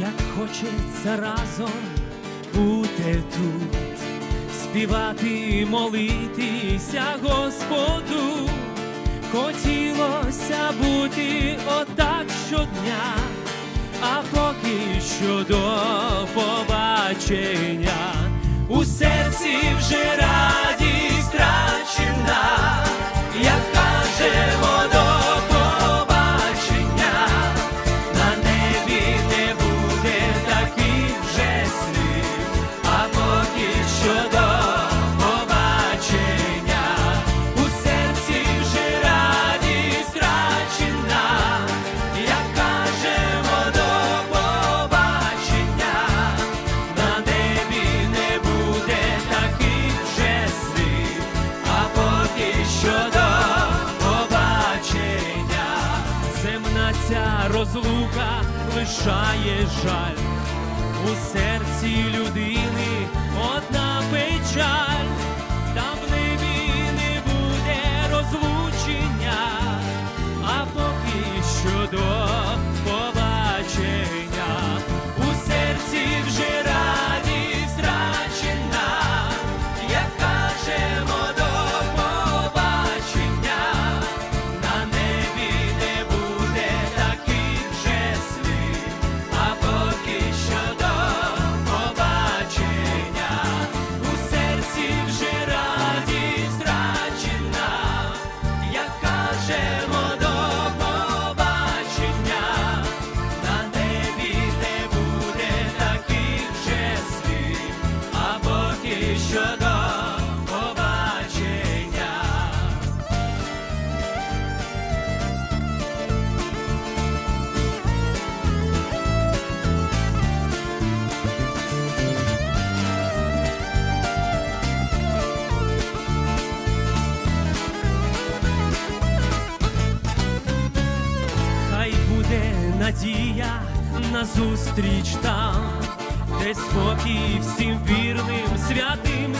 як хочеться разом бути тут, співати, і молитися Господу, хотілося бути отак щодня, а поки що до побачення у серці вже раз. розлука лишає жаль у серці людини. що до побачення. Хай буде надія на зустріч там де спокій всім вірним святим.